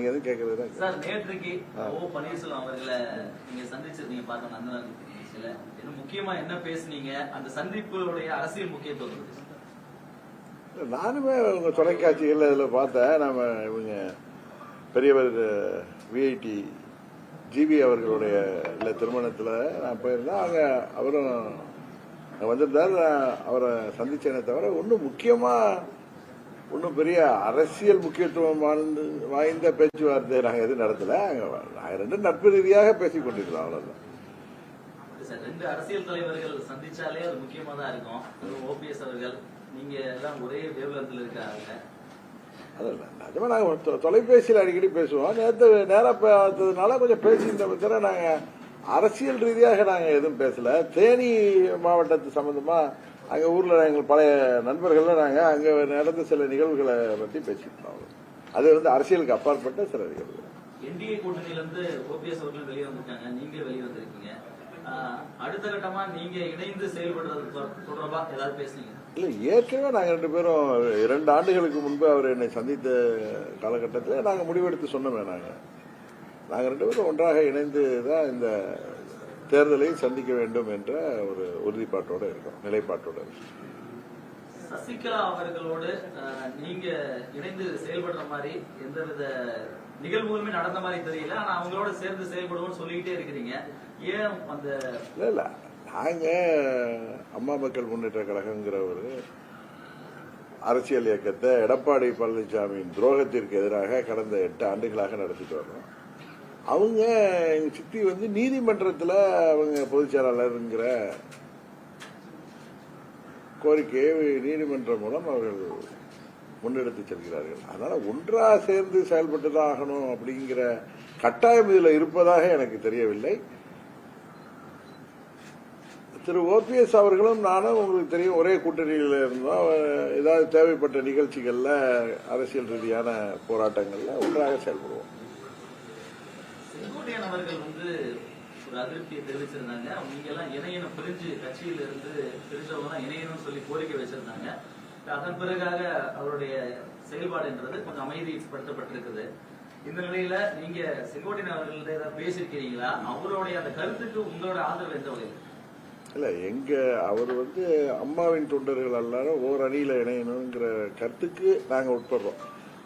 நீங்க எதுவும் கேட்கறது தான் சார் நேற்றுக்கு ஓ பன்னீர்செல்வம் அவர்களை நீங்க சந்திச்சிருந்தீங்க நந்தனா நிகழ்ச்சியில என்ன முக்கியமா என்ன பேசுனீங்க? அந்த சந்திப்புகளுடைய அரசியல் முக்கியத்துவம். நானுமே உங்க தொலைக்காட்சிகள்ல இதுல பார்த்தேன். நம்ம இவங்க பெரியவர் விஐடி ஜிபி அவர்களுடைய இல்ல திருமணத்துல நான் போயிருந்தேன். அங்க அவரும் வந்திருந்தார். நான் அவரை சந்திச்சேனே தவிர ஒன்றும் முக்கியமா ஒன்றும் பெரிய அரசியல் முக்கியத்துவம் வாழ்ந்து வாய்ந்த பேச்சுவார்த்தை நாங்கள் எதுவும் நடத்தல. நாங்கள் ரெண்டு நட்பு ரீதியாக பேசிக் கொண்டிருக்கிறோம் அவ்வளவுதான். சார் ரெண்டு அரசியல் தலைவர்கள் சந்திச்சாலே அது முக்கியமா தான் இருக்கும். ஓபிஎஸ் அவர்கள். நீங்க எல்லாம் ஒரே வேவ்லத்தில் இருக்காங்க. அதில்ல நிஜமா நாங்கள் தொலைபேசியில் அடிக்கடி பேசுவோம். நேற்று நேராக பார்த்ததுனால கொஞ்சம் பேசியிருந்த தவிர நாங்கள் அரசியல் ரீதியாக நாங்கள் எதுவும் பேசல. தேனி மாவட்டத்து சம்பந்தமா அங்கே ஊரில் எங்கள் பழைய நண்பர்கள்லாம் நாங்கள் அங்கே நடந்த சில நிகழ்வுகளை பற்றி அவ்வளவுதான். அது வந்து அரசியலுக்கு அப்பாற்பட்ட சில நிகழ்வுகள். என்டிஏ கூட்டணியில இருந்து ஓபிஎஸ் அவர்கள் வெளியே நீங்க வெளியே வந்திருக்கீங்க. அடுத்த கட்டமா நீங்க இணைந்து செயல்படுறது தொடர்பா ஏதாவது பேசுனீங்க இல்லை ஏற்கனவே நாங்கள் ரெண்டு பேரும் இரண்டு ஆண்டுகளுக்கு முன்பு அவர் என்னை சந்தித்த காலகட்டத்தில் நாங்கள் முடிவெடுத்து சொன்னோமே நாங்கள் நாங்கள் ரெண்டு பேரும் ஒன்றாக இணைந்து தான் இந்த தேர்தலை சந்திக்க வேண்டும் என்ற ஒரு உறுதிப்பாட்டோடு இருக்கோம் நிலைப்பாட்டோடு இருக்கோம். சசிகலா அவர்களோடு நீங்க இணைந்து செயல்படுற மாதிரி எந்தவித நிகழ்வுகளுமே நடந்த மாதிரி தெரியல. ஆனா அவங்களோட சேர்ந்து செயல்படுவோம்னு சொல்லிக்கிட்டே இருக்கிறீங்க. ஏன் அந்த இல்லை இல்லை. நாங்கள் அம்மா மக்கள் முன்னேற்ற கழகங்கிற ஒரு அரசியல் இயக்கத்தை எடப்பாடி பழனிசாமியின் துரோகத்திற்கு எதிராக கடந்த எட்டு ஆண்டுகளாக நடத்திட்டு வர்றோம். அவங்க எங்கள் சித்தி வந்து நீதிமன்றத்தில் அவங்க பொதுச்செயலாளருங்கிற கோரிக்கையை நீதிமன்றம் மூலம் அவர்கள் முன்னெடுத்து செல்கிறார்கள். அதனால் ஒன்றாக சேர்ந்து செயல்பட்டு தான் ஆகணும் அப்படிங்கிற கட்டாயம் இதில் இருப்பதாக எனக்கு தெரியவில்லை. திரு ஓபிஎஸ் அவர்களும் நானும் உங்களுக்கு தெரியும் ஒரே கூட்டணியில் இருந்தோம். ஏதாவது தேவைப்பட்ட நிகழ்ச்சிகளில் அரசியல் ரீதியான போராட்டங்களில் ஒன்றாக செயல்படுவோம். செங்கோட்டையன் அவர்கள் வந்து ஒரு அதிருப்தியை தெரிவிச்சிருந்தாங்க. அவங்க நீங்க எல்லாம் இணையணும் பிரிஞ்சு கட்சியில இருந்து பிரிஞ்சவங்க எல்லாம் சொல்லி கோரிக்கை வச்சிருந்தாங்க. அதன் பிறகாக அவருடைய செயல்பாடுன்றது கொஞ்சம் அமைதிப்படுத்தப்பட்டிருக்குது. இந்த நிலையில நீங்க செங்கோட்டையன் அவர்கள்ட்ட ஏதாவது பேசியிருக்கிறீங்களா? அவருடைய அந்த கருத்துக்கு உங்களோட ஆதரவு எந்த வகையில்? இல்லை எங்க அவர் வந்து அம்மாவின் தொண்டர்கள் எல்லாரும் ஓர் அணியில் இணையணுங்கிற கருத்துக்கு நாங்கள் உட்படுறோம்.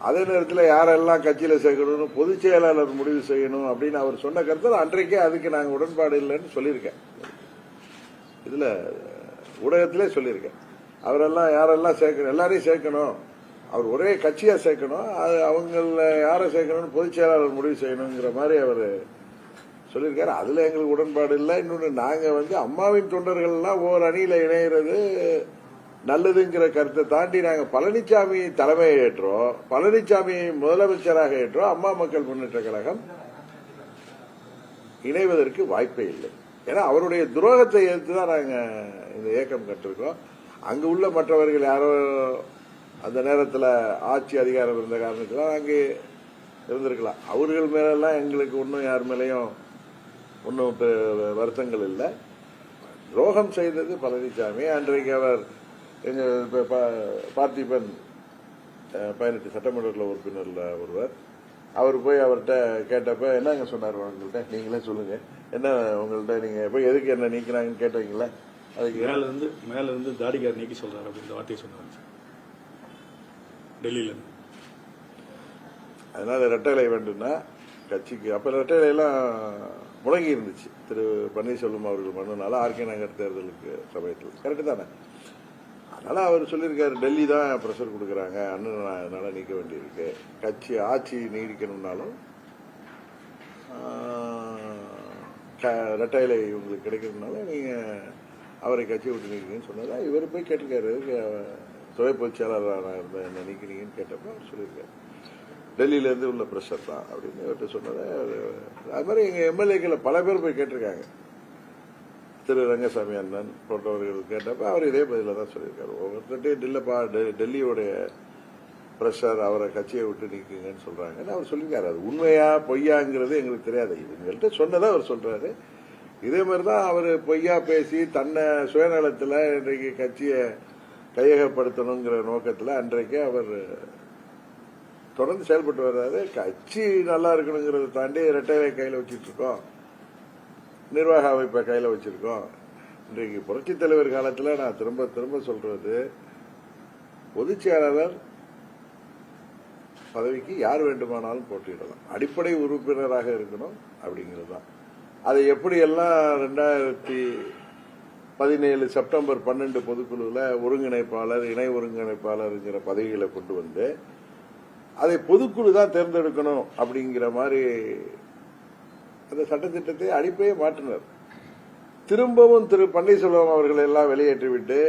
அதே நேரத்தில் யாரெல்லாம் கட்சியில் சேர்க்கணும்னு பொதுச் செயலாளர் முடிவு செய்யணும் அப்படின்னு அவர் சொன்ன கருத்து அன்றைக்கே அதுக்கு நாங்கள் உடன்பாடு இல்லைன்னு சொல்லியிருக்கேன். இதில் ஊடகத்திலே சொல்லியிருக்கேன். அவரெல்லாம் யாரெல்லாம் சேர்க்கணும் எல்லாரையும் சேர்க்கணும். அவர் ஒரே கட்சியாக சேர்க்கணும். அது அவங்கள யாரை சேர்க்கணும்னு பொதுச் செயலாளர் முடிவு செய்யணுங்கிற மாதிரி அவர் சொல்லியிருக்காரு. அதில் எங்களுக்கு உடன்பாடு இல்லை. இன்னொன்று நாங்கள் வந்து அம்மாவின் தொண்டர்கள்லாம் ஓர் அணியில் இணைகிறது நல்லதுங்கிற கருத்தை தாண்டி நாங்கள் பழனிசாமி தலைமையை ஏற்றோம். பழனிசாமியை முதலமைச்சராக ஏற்றோம். அம்மா மக்கள் முன்னேற்ற கழகம் இணைவதற்கு வாய்ப்பே இல்லை. ஏன்னா அவருடைய துரோகத்தை எதிர்த்து தான் நாங்கள் இந்த இயக்கம் கட்டிருக்கோம். அங்கு உள்ள மற்றவர்கள் யாரோ அந்த நேரத்தில் ஆட்சி அதிகாரம் இருந்த காரணத்தினால் அங்கே இருந்திருக்கலாம். அவர்கள் மேலெல்லாம் எங்களுக்கு ஒன்றும் யார் மேலேயும் ஒன்றும் வருத்தங்கள் இல்லை. துரோகம் செய்தது பழனிசாமி அன்றைக்கு அவர் எங்கள் பார்த்திபன் பதினெட்டு சட்டமன்றத்தில் உறுப்பினர்ல ஒருவர். அவர் போய் அவர்கிட்ட கேட்டப்ப என்னங்க சொன்னார் உங்கள்கிட்ட நீங்களே சொல்லுங்க. என்ன உங்கள்கிட்ட நீங்க போய் எதுக்கு என்ன நீக்கிறாங்கன்னு கேட்டீங்களா? அதுக்கு மேல இருந்து மேல இருந்து தாடிக்கார் நீக்கி சொல்றாரு அப்படின்ற வார்த்தையை சொன்னாங்க சார் டெல்லியில இருந்து. அதனால ரெட்டலை வேண்டும்னா கட்சிக்கு அப்ப ரெட்டலை எல்லாம் முடங்கி இருந்துச்சு. திரு பன்னீர்செல்வம் அவர்கள் மனுனால ஆர்கே நகர் தேர்தலுக்கு சமயத்தில் கரெக்டு தானே? அதனால அவர் சொல்லியிருக்காரு டெல்லி தான் ப்ரெஷர் கொடுக்குறாங்க. அண்ணன் அதனால் அதனால நீக்க வேண்டியிருக்கு. கட்சி ஆட்சி நீடிக்கணும்னாலும் க- ரெட்டையிலை இவங்களுக்கு கிடைக்கிறதுனால நீங்க அவரை கட்சி விட்டு நீக்கிறீங்கன்னு சொன்னதா இவர் போய் கேட்டிருக்காரு. துறை பொதுச் செயலாளராக இருந்த என்ன நீக்கிறீங்கன்னு கேட்டப்ப அவர் சொல்லியிருக்காரு. டெல்லியிலேருந்து உள்ள ப்ரெஷர் தான் அப்படின்னு இவர்கிட்ட சொன்னதை அது மாதிரி எங்கள் எம்எல்ஏக்களை பல பேர் போய் கேட்டிருக்காங்க. திரு ரங்கசாமி அண்ணன் போன்றவர்கள் கேட்டப்ப அவர் இதே பதில தான் சொல்லியிருக்காரு. ஒவ்வொருத்தையும் டில்லப்பா டெ- டெல்லியோடைய ப்ரெஷர் அவரை கட்சியை விட்டு நீக்குங்கன்னு சொல்றாங்கன்னு அவர் சொல்லியிருக்காரு. அது உண்மையா பொய்யாங்கிறது எங்களுக்கு தெரியாது. இவங்கள்ட்ட சொன்னதை அவர் சொல்றாரு. இதே மாதிரி தான் அவர் பொய்யா பேசி தன்னை சுயநலத்தில் இன்றைக்கு கட்சியை கையகப்படுத்தணுங்கிற நோக்கத்தில் அன்றைக்கே அவர் தொடர்ந்து செயல்பட்டு வர்றாரு. கட்சி நல்லா இருக்கணுங்கிறத தாண்டி ரெட்டைலை கையில் வச்சுட்டு இருக்கோம். நிர்வாக அமைப்பை கையில் வச்சிருக்கோம். இன்றைக்கு புரட்சித் தலைவர் காலத்தில் நான் திரும்ப திரும்ப சொல்றது பொதுச் செயலாளர் பதவிக்கு யார் வேண்டுமானாலும் போட்டியிடலாம். அடிப்படை உறுப்பினராக இருக்கணும் அப்படிங்கிறது தான் அதை எப்படியெல்லாம் ரெண்டாயிரத்தி பதினேழு செப்டம்பர் பன்னெண்டு பொதுக்குழுவில் ஒருங்கிணைப்பாளர் இணை ஒருங்கிணைப்பாளருங்கிற பதவிகளை கொண்டு வந்து அதை பொதுக்குழு தான் தேர்ந்தெடுக்கணும் அப்படிங்கிற மாதிரி அந்த சட்டத்திட்டத்தை அடிப்பையே மாற்றினர். திரும்பவும் திரு பன்னீர்செல்வம் அவர்களை எல்லாம் வெளியேற்றிவிட்டு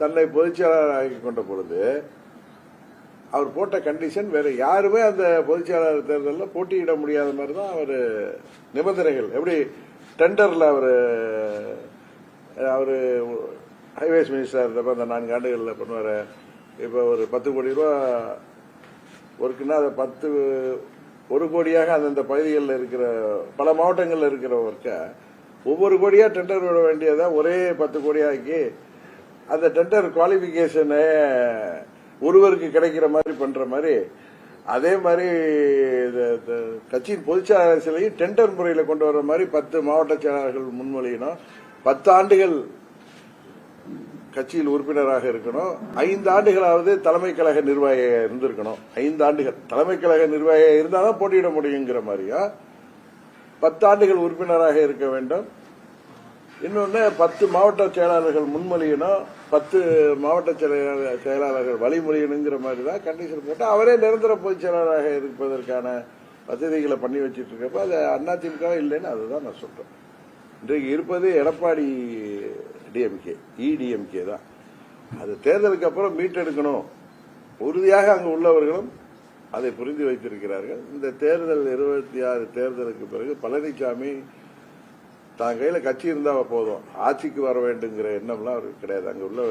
தன்னை பொதுச்செயலாளர் ஆக்கி கொண்ட பொழுது அவர் போட்ட கண்டிஷன் வேற யாருமே அந்த பொதுச்செயலாளர் தேர்தலில் போட்டியிட முடியாத மாதிரி தான் அவர் நிபந்தனைகள். எப்படி டெண்டரில் அவர் அவர் ஹைவேஸ் மினிஸ்டர் இருந்தப்ப அந்த நான்கு ஆண்டுகளில் பண்ணுவார். இப்போ ஒரு பத்து கோடி ரூபா ஒர்க்குன்னா அதை பத்து ஒரு கோடியாக அந்தந்த பகுதிகளில் இருக்கிற பல மாவட்டங்களில் இருக்கிறவர்க்க ஒவ்வொரு கோடியாக டெண்டர் விட வேண்டியதை ஒரே பத்து கோடியாக்கி அந்த டெண்டர் குவாலிஃபிகேஷனை ஒருவருக்கு கிடைக்கிற மாதிரி பண்ற மாதிரி அதே மாதிரி இந்த- கட்சியின் பொதுச்செயலாளர் சிலையும் டெண்டர் முறையில் கொண்டு வர மாதிரி பத்து மாவட்ட செயலாளர்கள் முன்மொழியினோம் பத்து ஆண்டுகள் கட்சியில் உறுப்பினராக இருக்கணும். ஐந்து ஆண்டுகளாவது தலைமை கழக நிர்வாகியாக இருந்திருக்கணும். ஐந்து ஆண்டுகள் தலைமை கழக நிர்வாகியாக இருந்தாலும் போட்டியிட முடியுங்கிற மாதிரியா? பத்து ஆண்டுகள் உறுப்பினராக இருக்க வேண்டும். இன்னொன்று பத்து மாவட்ட செயலாளர்கள் முன்மொழியணும். பத்து மாவட்ட செயலாளர் செயலாளர்கள் வழிமொழியணுங்கிற மாதிரி தான் கண்டிஷன் போட்டு அவரே நிரந்தர பொதுச் செயலாளராக இருப்பதற்கான வசதிகளை பண்ணி வச்சிட்டு இருக்கப்ப அது அதிமுக இல்லைன்னு அதுதான் நான் சொல்றேன். இன்றைக்கு இருப்பது எடப்பாடி டிஎம்கே இடிஎம்கே தான். அது தேர்தலுக்கு அப்புறம் மீட்டெடுக்கணும் உறுதியாக அங்கு உள்ளவர்களும் அதை புரிந்து வைத்திருக்கிறார்கள். இந்த தேர்தல் இருபத்தி ஆறு தேர்தலுக்கு பிறகு பழனிசாமி தான் கையில் கட்சி இருந்தால் போதும். ஆட்சிக்கு வர வேண்டுங்கிற எண்ணம்லாம் அவருக்கு கிடையாது. அங்கே உள்ள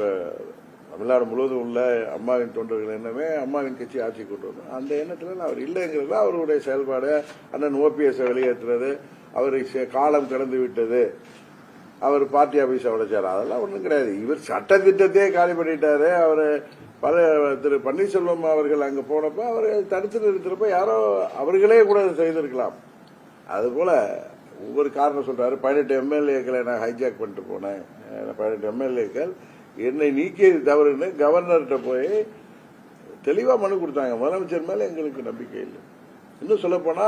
தமிழ்நாடு முழுவதும் உள்ள அம்மாவின் தொண்டர்கள் எண்ணமே அம்மாவின் கட்சி ஆட்சி கொண்டு வரணும். அந்த எண்ணத்தில் அவர் இல்லைங்கிறது அவருடைய செயல்பாடு அண்ணன் ஓபிஎஸ் வெளியேற்றுறது அவர் காலம் கடந்து விட்டது. அவர் பார்ட்டி ஆபீஸ் உடைச்சார் அதெல்லாம் ஒன்றும் கிடையாது. இவர் சட்ட திட்டத்தையே காலி பண்ணிட்டாரு. அவர் பல திரு பன்னீர்செல்வம் அவர்கள் அங்க போனப்ப அவர் தடுத்து நிறுத்துறப்ப யாரோ அவர்களே கூட செய்திருக்கலாம். அதுபோல் ஒவ்வொரு காரணம் சொல்றாரு. பதினெட்டு எம்எல்ஏக்களை நான் ஹைஜாக் பண்ணிட்டு போனேன். பதினெட்டு எம்எல்ஏக்கள் என்னை நீக்கியது தவறுன்னு கவர்னர்கிட்ட போய் தெளிவா மனு கொடுத்தாங்க. முதலமைச்சர் மேல எங்களுக்கு நம்பிக்கை இல்லை. இன்னும் சொல்ல போனா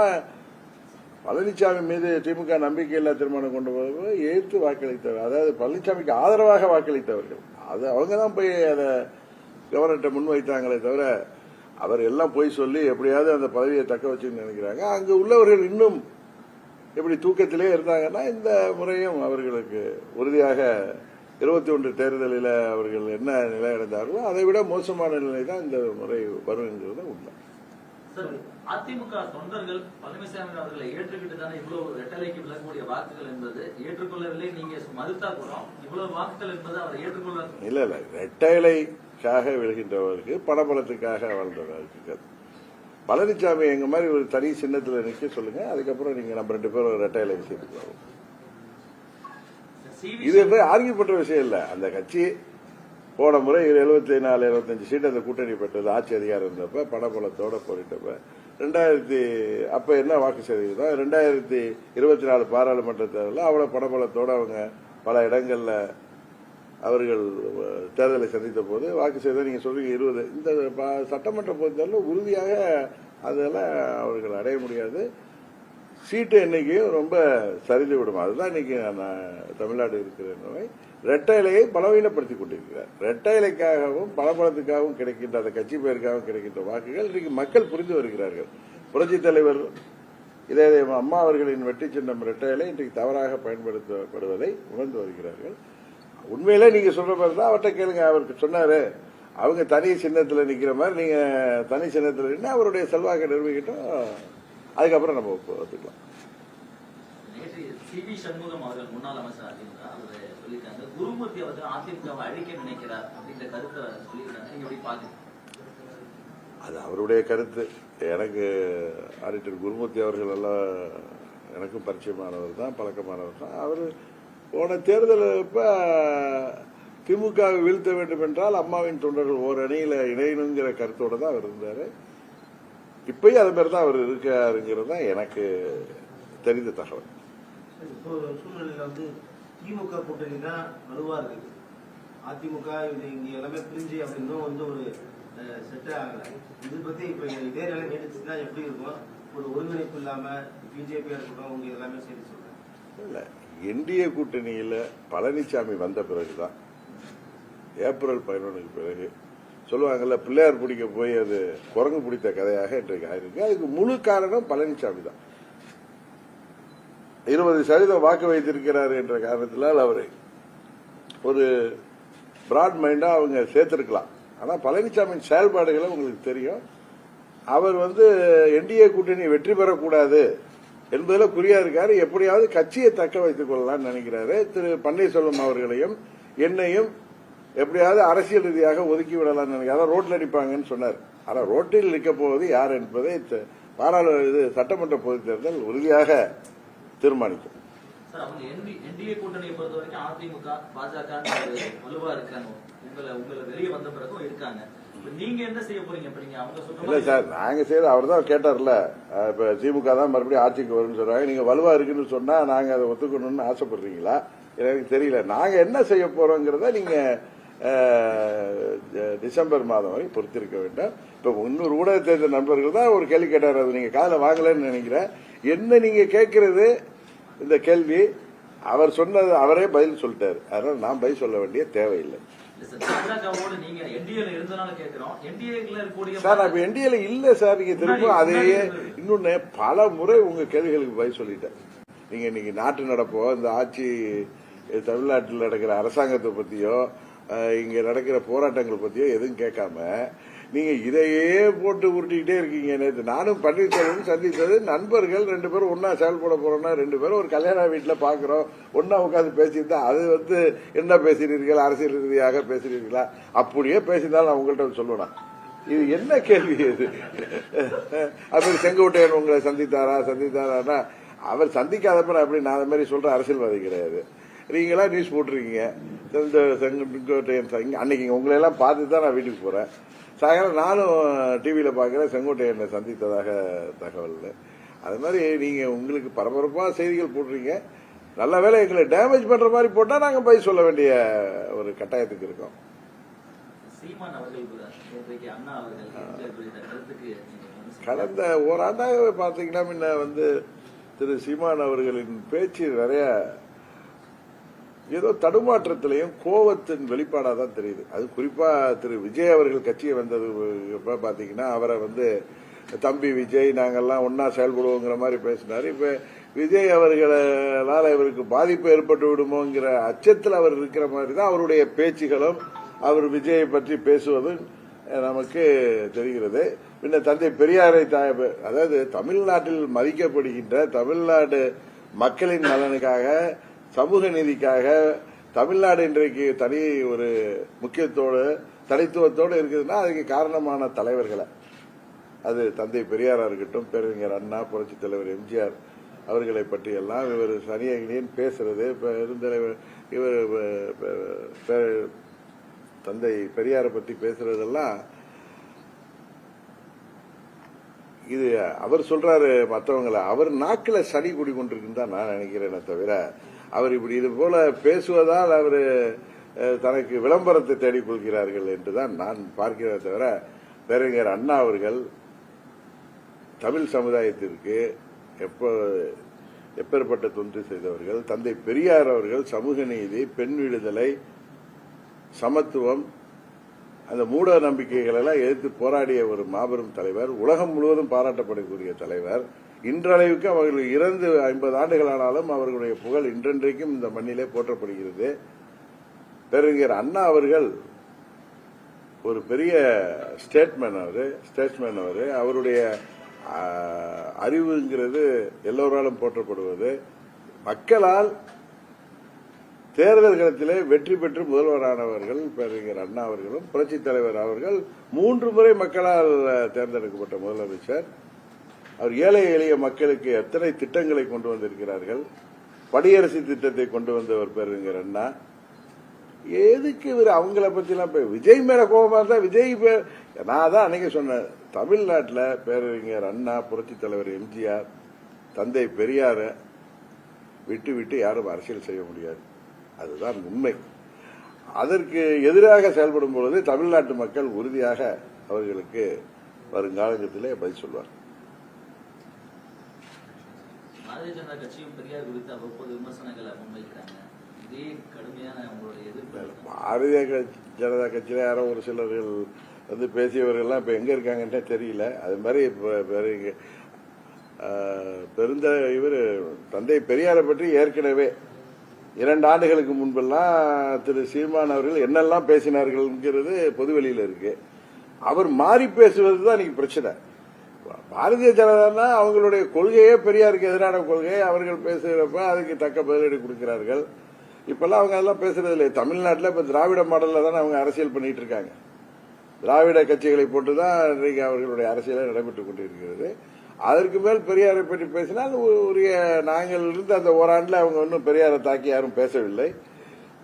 பழனிசாமி மீது திமுக நம்பிக்கையில்லா தீர்மானம் கொண்டு போது எதிர்த்து வாக்களித்தவர். அதாவது பழனிசாமிக்கு ஆதரவாக வாக்களித்தவர்கள். அது அவங்க தான் போய் அதை கவர்னர்கிட்ட முன்வைத்தாங்களே தவிர அவர் எல்லாம் போய் சொல்லி எப்படியாவது அந்த பதவியை தக்க வச்சுன்னு நினைக்கிறாங்க. அங்கு உள்ளவர்கள் இன்னும் இப்படி தூக்கத்திலே இருந்தாங்கன்னா இந்த முறையும் அவர்களுக்கு உறுதியாக இருபத்தி ஒன்று தேர்தலில் அவர்கள் என்ன நிலை அடைந்தார்களோ அதை விட மோசமான நிலை தான் இந்த முறை வருங்கிறது உண்மை. அதிமுக தொண்டர்கள் பழனிசாமி அவர்களை ஏற்றுக்கிட்டு தானே இவ்வளவு ரெட்டலைக்கு விலகக்கூடிய வாக்குகள் என்பது ஏற்றுக்கொள்ளவில்லை. நீங்க மறுத்தா கூட இவ்வளவு வாக்குகள் என்பது அவர் ஏற்றுக்கொள்ள இல்ல இல்ல. ரெட்டைலைக்காக விழுகின்றவருக்கு பணபலத்துக்காக வாழ்ந்தவருக்கு பழனிசாமி எங்க மாதிரி ஒரு தனி சின்னத்துல நிக்க சொல்லுங்க. அதுக்கப்புறம் நீங்க நம்ம ரெண்டு பேரும் ரெட்டையில விஷயத்துக்கு வருவோம். சிவி இது ஆர்கியூ பண்ற விஷயம் இல்ல. அந்த கட்சி போன முறை எழுபத்தி நாலு எழுபத்தஞ்சு சீட் அந்த கூட்டணி பெற்றது ஆட்சி அதிகாரம் இருந்தப்ப பணபலத்தோட போரிட்டப்ப. ரெண்டாயிரத்தி அப்ப என்ன வாக்கு சதவீதம் ரெண்டாயிரத்தி இருபத்தி நாலு பாராளுமன்ற தேர்தலில் அவ்வளவு பணபலத்தோட அவங்க பல இடங்கள்ல அவர்கள் தேர்தலை சந்தித்த போது வாக்கு செய்த நீங்க சொல்றீங்க இருபது. இந்த சட்டமன்ற பொறுத்தவரை உறுதியாக அதெல்லாம் அவர்கள் அடைய முடியாது. சீட்டு இன்னைக்கு ரொம்ப சரிந்து விடும். அதுதான் இன்னைக்கு நான் தமிழ்நாடு இருக்கிற நோய். ரெட்டை இலையை பலவீனப்படுத்தி கொண்டிருக்கிறார். ரெட்டை இலைக்காகவும் பலபலத்துக்காகவும் கிடைக்கின்ற அந்த கட்சி பெயருக்காகவும் கிடைக்கின்ற வாக்குகள் இன்றைக்கு மக்கள் புரிந்து வருகிறார்கள். புரட்சித் தலைவர் இதே இதே அம்மா அவர்களின் வெற்றி சின்னம் ரெட்டை இலை இன்றைக்கு தவறாக பயன்படுத்தப்படுவதை உணர்ந்து வருகிறார்கள். உண்மையிலே நீங்க சொல்ற மாதிரி தான் அவர்கிட்ட கேளுங்க. அவருக்கு சொன்னாரு அவங்க தனி சின்னத்தில் நிற்கிற மாதிரி நீங்க தனி சின்னத்தில் நின்று அவருடைய செல்வாக்கை நிர்வகிக்கட்டும். அதுக்கப்புறம் நம்ம ஒத்துக்கலாம். நேற்று சி வி சண்முகம் அவர்கள் முன்னாள் அமைச்சர் அதிமுக அவர் சொல்லியிருக்காங்க குருமூர்த்தி அவர்கள் அதிமுகவை அழிக்க நினைக்கிறார் அப்படின்ற கருத்தை சொல்லியிருக்காங்க நீங்க எப்படி பாக்குறீங்க அது அவருடைய கருத்து. எனக்கு ஆடிட்டர் குருமூர்த்தி அவர்கள் எல்லாம் எனக்கும் பரிச்சயமானவர் தான் பழக்கமானவர் தான். அவர் போன தேர்தல் இப்ப திமுகவை வீழ்த்த வேண்டும் என்றால் அம்மாவின் தொண்டர்கள் ஓர் அணியில இணையணுங்கிற கருத்தோட தான் அவர் இருந்தாரு. இப்பயும் அது மாதிரி தான் அவர் இருக்காருங்கிறது தான் எனக்கு தெரிந்த தகவல். இப்போ சூழ்நிலையில வந்து திமுக கூட்டணி தான் வலுவா இருக்கு அதிமுக இது இங்க எல்லாமே பிரிஞ்சு அப்படின்னும் வந்து ஒரு செட் ஆகல. இது பத்தி இப்ப இதே நிலை நீடிச்சுன்னா எப்படி இருக்கும்? ஒரு ஒருங்கிணைப்பு இல்லாம பிஜேபியா இருக்கட்டும் உங்க எல்லாமே சேர்த்து சொல்றேன் இல்ல என்டிஏ கூட்டணியில பழனிசாமி வந்த பிறகுதான். ஏப்ரல் பதினொன்றுக்கு பிறகு சொல்லுவாங்கல்ல பிள்ளையார் பிடிக்க போய் அது குரங்கு பிடித்த கதையாக இன்றைக்கு ஆயிருக்கு. அதுக்கு முழு காரணம் பழனிசாமி தான். இருபது சதவீதம் வாக்கு வைத்திருக்கிறார் என்ற காரணத்தினால் அவர் ஒரு பிராட் மைண்டா அவங்க சேர்த்திருக்கலாம். ஆனா பழனிசாமியின் செயல்பாடுகளை உங்களுக்கு தெரியும். அவர் வந்து என்டிஏ கூட்டணி வெற்றி பெறக்கூடாது என்பதில் குறியா இருக்காரு. எப்படியாவது கட்சியை தக்க வைத்துக் கொள்ளலாம்னு நினைக்கிறாரு. திரு பன்னீர்செல்வம் அவர்களையும் என்னையும் எப்படியாவது அரசியல் ரீதியாக ஒதுக்கி விடலாம்னு நினைக்கிறார் அதான் ரோட்ல அடிப்பாங்கன்னு சொன்னார். ஆனா ரோட்டில் நிற்க போவது யார் என்பதை பாராளுமன்ற இது சட்டமன்ற பொதுத் தேர்தல் உறுதியாக தீர்மானிக்கும். இல்ல சார் நாங்க செய்யறது அவர் தான் கேட்டார்ல. இப்ப திமுக தான் மறுபடியும் ஆட்சிக்கு வரும்னு சொல்றாங்க. நீங்க வலுவா இருக்குன்னு சொன்னா நாங்க அதை ஒத்துக்கணும்னு ஆசைப்படுறீங்களா? எனக்கு தெரியல. நாங்க என்ன செய்ய போறோங்கிறத நீங்க டிசம்பர் மாதம் வரை பொறுத்திருக்க வேண்டும். இப்ப இன்னொரு ஊடக தேர்தல் நண்பர்கள் தான் ஒரு கேள்வி கேட்டார். அது நீங்க காதுல வாங்கலன்னு நினைக்கிறேன். என்ன நீங்க கேட்கறது? இந்த கேள்வி. அவர் சொன்னது அவரே பதில் சொல்லிட்டாரு. அதனால நான் பதில் சொல்ல வேண்டிய தேவையில்லை. சார் அப்ப என்டிஏல இல்ல சார். நீங்க திரும்ப அதையே. இன்னொன்னு பல முறை உங்க கேள்விகளுக்கு பதில் சொல்லிட்டேன். நீங்க இன்னைக்கு நாட்டு நடப்போ இந்த ஆட்சி தமிழ்நாட்டில் நடக்கிற அரசாங்கத்தை பத்தியோ இங்க நடக்கிற போராட்டங்கள் பத்தியோ எதுவும் கேட்காம நீங்க இதையே போட்டு உருட்டிக்கிட்டே இருக்கீங்க நேற்று நானும் பன்னீர்செல்வம் சந்தித்தது நண்பர்கள் ரெண்டு பேரும் ஒன்னா செயல்பட போறோம்னா ரெண்டு பேரும் ஒரு கல்யாண வீட்டில் பாக்குறோம். ஒன்னா உட்காந்து பேசியிருந்தா அது வந்து என்ன பேசுறீர்கள் அரசியல் ரீதியாக பேசுறீர்களா அப்படியே பேசியிருந்தாலும் நான் உங்கள்கிட்ட சொல்லணும் இது என்ன கேள்வி இது? அப்படி செங்கோட்டையன் உங்களை சந்தித்தாரா? சந்தித்தாரான்னா அவர் சந்திக்காதப்ப நான் அப்படி நான் அந்த மாதிரி சொல்ற அரசியல்வாதி கிடையாது. நீங்களா நியூஸ் போட்டிருக்கீங்க. இந்த செங்கோட்டையன் சங்க- அன்னைக்கு உங்களை எல்லாம் பார்த்து தான் நான் வீட்டுக்கு போறேன். சாயங்காலம் நானும் டிவியில பார்க்கிறேன் செங்கோட்டையனை சந்தித்ததாக தகவல். அது மாதிரி நீங்க உங்களுக்கு பரபரப்பா செய்திகள் போடுறீங்க நல்ல வேளை எங்களை டேமேஜ் பண்ற மாதிரி போட்டா நாங்க பதில் சொல்ல வேண்டிய ஒரு கட்டாயத்துக்கு இருக்கோம்? கடந்த ஓராண்டாக பார்த்தீங்கன்னா முன்ன வந்து திரு சீமான் அவர்களின் பேச்சு நிறைய ஏதோ தடுமாற்றத்திலையும் கோவத்தின் வெளிப்பாடாக தான் தெரியுது. அது குறிப்பா திரு விஜய் அவர்கள் கட்சியை வந்தது இப்போ பாத்தீங்கன்னா அவரை வந்து தம்பி விஜய் நாங்கெல்லாம் ஒன்னா செயல்படுவோங்கிற மாதிரி பேசினாரு. இப்ப விஜய் அவர்களால் இவருக்கு பாதிப்பு ஏற்பட்டு விடுமோங்கிற அச்சத்தில் அவர் இருக்கிற மாதிரி தான் அவருடைய பேச்சுகளும் அவர் விஜயை பற்றி பேசுவதும் நமக்கு தெரிகிறது. பின்ன தந்தை பெரியாரை தாய அதாவது தமிழ்நாட்டில் மதிக்கப்படுகின்ற தமிழ்நாடு மக்களின் நலனுக்காக சமூக நீதிக்காக தமிழ்நாடு இன்றைக்கு தனி ஒரு முக்கியத்தோடு தனித்துவத்தோடு இருக்குதுன்னா அதுக்கு காரணமான தலைவர்களை. அது தந்தை பெரியாரா இருக்கட்டும் பேரறிஞர் அண்ணா புரட்சி தலைவர் எம்ஜிஆர் அவர்களை பற்றியெல்லாம் இவர் சனியகினியன் பேசுறது. பெருந்தலைவர் இவர் தந்தை பெரியாரை பற்றி பேசுறதெல்லாம் இது அவர் சொல்றாரு மற்றவங்கள அவர் நாக்கில் சனி குடி கொண்டிருக்குன்னு தான் நான் நினைக்கிறேனே தவிர அவர் இப்படி இது போல பேசுவதால் அவர் தனக்கு விளம்பரத்தை தேடிக்கொள்கிறார்கள் என்றுதான் நான் பார்க்கிறத தவிர பேரறிஞர் அண்ணா அவர்கள் தமிழ் சமுதாயத்திற்கு எப்போ எப்பேற்பட்ட தொன்று செய்தவர்கள் தந்தை பெரியார் அவர்கள் சமூக நீதி பெண் விடுதலை சமத்துவம் அந்த மூட நம்பிக்கைகள் எல்லாம் எதிர்த்து போராடிய ஒரு மாபெரும் தலைவர் உலகம் முழுவதும் பாராட்டப்படக்கூடிய தலைவர். இன்றளவுக்கு அவர்கள் இறந்து ஐம்பது ஆண்டுகள் ஆனாலும் அவர்களுடைய புகழ் இன்றென்றைக்கும் இந்த மண்ணிலே போற்றப்படுகிறது. பெருங்கர் அண்ணா அவர்கள் ஒரு பெரிய ஸ்டேட்மேன் அவர் ஸ்டேட்மேன் அவர். அவருடைய அறிவுங்கிறது எல்லோராலும் போற்றப்படுவது. மக்களால் தேர்தல் களத்திலே வெற்றி பெற்று முதல்வரானவர்கள் பேரறிஞர் அண்ணா அவர்களும் புரட்சித் தலைவர் அவர்கள் மூன்று முறை மக்களால் தேர்ந்தெடுக்கப்பட்ட முதலமைச்சர். அவர் ஏழை எளிய மக்களுக்கு எத்தனை திட்டங்களை கொண்டு வந்திருக்கிறார்கள்? படியரசு திட்டத்தை கொண்டு வந்தவர் பேருங்கிற அண்ணா. எதுக்கு இவர் அவங்கள பத்திலாம் விஜய் மேல கோபமா இருந்தா விஜய் பேர் நான் தான் அன்னைக்கு சொன்னேன். தமிழ்நாட்டில் பேரறிஞர் அண்ணா புரட்சி தலைவர் எம்ஜிஆர் தந்தை பெரியார விட்டு விட்டு யாரும் அரசியல் செய்ய முடியாது. அதுதான் உண்மை. அதற்கு எதிராக செயல்படும் பொழுது தமிழ்நாட்டு மக்கள் உறுதியாக அவர்களுக்கு வருங்காலத்திலே பதில் சொல்வார் பாரதிய ஜனதா கட்சியும் பெரியார் குறித்து அவ்வப்போது விமர்சனங்களை முன்வைக்கிறாங்க இதே கடுமையான உங்களுடைய எதிர்ப்பு பாரதிய ஜனதா கட்சியில யாரோ ஒரு சிலர்கள் வந்து பேசியவர்கள்லாம் இப்ப எங்க இருக்காங்கன்னே தெரியல. அது மாதிரி இப்ப பெருந்த இவர் தந்தை பெரியாரை பற்றி ஏற்கனவே இரண்டு ஆண்டுகளுக்கு முன்பெல்லாம் திரு சீமான் அவர்கள் என்னெல்லாம் பேசினார்கள்ங்கிறது பொதுவெளியில இருக்கு. அவர் மாறி பேசுவது தான் இன்னைக்கு பிரச்சனை. பாரதிய ஜனதானா அவங்களுடைய கொள்கையே பெரியாருக்கு எதிரான கொள்கை அவர்கள் பேசுகிறப்ப அதுக்கு தக்க பதிலடி கொடுக்கிறார்கள். இப்பெல்லாம் அவங்க அதெல்லாம் பேசுறது இல்லை தமிழ்நாட்டில் இப்ப திராவிட மாடல்ல தானே அவங்க அரசியல் பண்ணிட்டு இருக்காங்க. திராவிட கட்சிகளை போட்டு தான் இன்றைக்கு அவர்களுடைய அரசியலே நடைபெற்றுக் கொண்டிருக்கிறது. அதற்கு மேல் பெரியாரை பற்றி பேசினால் உரிய நாங்கள் இருந்து அந்த ஓராண்டில் அவங்க ஒன்றும் பெரியாரை தாக்கி யாரும் பேசவில்லை.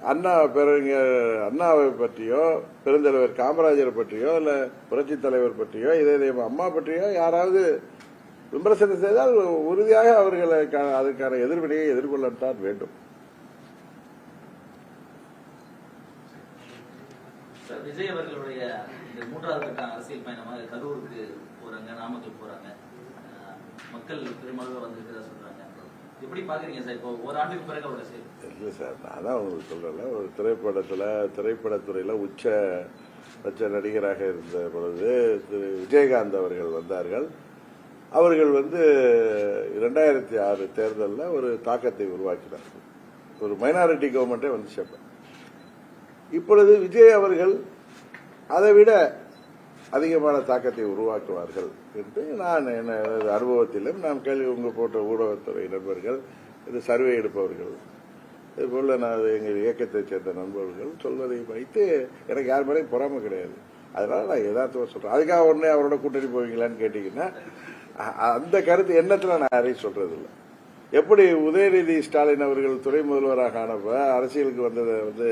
அண்ணா பேரறிஞர் அண்ணாவை பற்றியோ பெருந்தலைவர் காமராஜரை பற்றியோ இல்ல புரட்சி தலைவர் பற்றியோ இதே அம்மா பற்றியோ யாராவது விமர்சனம் செய்தால் உறுதியாக அவர்களை க- அதற்கான எதிர்வினையை எதிர்கொள்ளத்தான் வேண்டும். விஜய் அவர்களுடைய இந்த மூன்றாவது கட்ட அரசியல் பயணமாக கரூருக்கு போறாங்க நாமக்கல் போறாங்க. மக்கள் பெருமளவு வந்திருக்கிறதா சொல்றாங்க. எப்படி பாக்குறீங்க சார்? இப்போ ஒரு ஆண்டுக்கு பிறகு அவரோட இல்லை சார் நான் தான் உங்களுக்கு சொல்றேன்ல. ஒரு திரைப்படத்தில் திரைப்படத்துறையில் உச்ச பட்ச நடிகராக இருந்த பொழுது திரு விஜயகாந்த் அவர்கள் வந்தார்கள். அவர்கள் வந்து இரண்டாயிரத்தி ஆறு தேர்தலில் ஒரு தாக்கத்தை உருவாக்கினார்கள் ஒரு மைனாரிட்டி கவர்மெண்ட்டே வந்து சேர்ப்பேன் இப்பொழுது விஜய் அவர்கள் அதை விட அதிகமான தாக்கத்தை உருவாக்குவார்கள் என்று நான் என் அனுபவத்திலும் நான் கேள்வி உங்க போட்ட ஊடகத்துறை நண்பர்கள் இது சர்வே எடுப்பவர்கள் இதுபோல் நான் எங்கள் இயக்கத்தைச் சேர்ந்த நண்பர்கள் சொல்வதை வைத்து எனக்கு யார் மேலேயும் பொறாமை கிடையாது. அதனால நான் எதார்த்தமாக சொல்றேன். அதுக்காக உடனே அவரோட கூட்டணி போவீங்களான்னு கேட்டீங்கன்னா அந்த கருத்து எண்ணத்தில் நான் யாரையும் சொல்றது எப்படி உதயநிதி ஸ்டாலின் அவர்கள் துணை முதல்வராக ஆனப்ப அரசியலுக்கு வந்ததை வந்து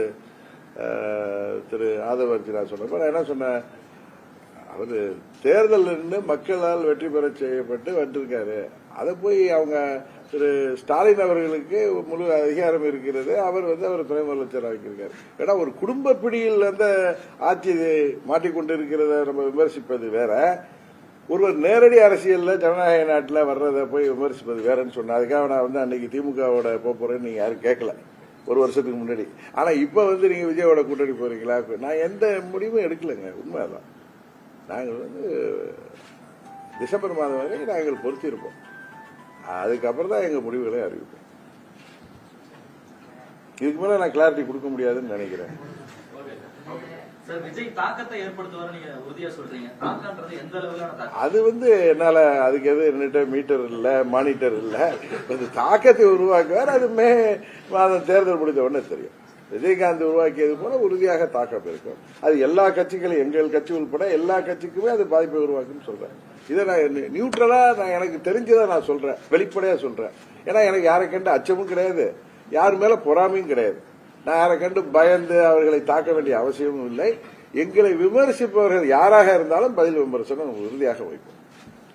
திரு ஆதவர்ஜி நான் சொன்னப்ப நான் என்ன சொன்னேன்? அவர் தேர்தல் நின்று மக்களால் வெற்றி பெற செய்யப்பட்டு வந்திருக்காரு. அதை போய் அவங்க திரு ஸ்டாலின் அவர்களுக்கு முழு அதிகாரம் இருக்கிறது. அவர் வந்து அவர் துணை முதலமைச்சர் ஆகியிருக்காரு ஏன்னா ஒரு குடும்ப பிடியில் அந்த ஆட்சி மாட்டிக்கொண்டு இருக்கிறத நம்ம விமர்சிப்பது வேற. ஒருவர் நேரடி அரசியலில் ஜனநாயக நாட்டில் வர்றதை போய் விமர்சிப்பது வேறன்னு சொன்னேன் அதுக்காக நான் வந்து அன்னைக்கு திமுகவோட போகிறேன்னு போறேன்னு நீங்க யாரும் கேட்கல ஒரு வருஷத்துக்கு முன்னாடி. ஆனா இப்ப வந்து நீங்க விஜயோட கூட்டணி போறீங்களா? நான் எந்த முடிவும் எடுக்கலைங்க. உண்மைதான். நாங்கள் வந்து டிசம்பர் மாதம் வரை நாங்கள் பொறுத்திருப்போம். அதுக்கப்புறம் தான் எங்க முடிவுகளை அறிவிப்போம். இதுக்கு மேல நான் கிளாரிட்டி கொடுக்க முடியாதுன்னு நினைக்கிறேன். அது வந்து என்னால அதுக்கு எது என்னட்ட மீட்டர் இல்ல மானிட்டர் இல்ல. தாக்கத்தை உருவாக்குவார். அது மே மாதம் தேர்தல் முடிந்த உடனே தெரியும். விஜயகாந்த் உருவாக்கியது போல உறுதியாக தாக்கம் இருக்கும். அது எல்லா கட்சிகளும் எங்கள் கட்சி உள்பட எல்லா கட்சிக்குமே அது பாதிப்பை உருவாக்குன்னு சொல்றேன். இதை நான் நியூட்ரலா நான் எனக்கு தெரிஞ்சதை நான் சொல்றேன். வெளிப்படையா சொல்றேன். ஏன்னா எனக்கு யாரை கண்டு அச்சமும் கிடையாது. யார் மேல பொறாமையும் கிடையாது. நான் யாரை கண்டு பயந்து அவர்களை தாக்க வேண்டிய அவசியமும் இல்லை. எங்களை விமர்சிப்பவர்கள் யாராக இருந்தாலும் பதில் விமர்சனம் உறுதியாக வைப்போம்.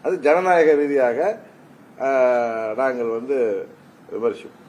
அது ஜனநாயக ரீதியாக நாங்கள் வந்து விமர்சிப்போம்.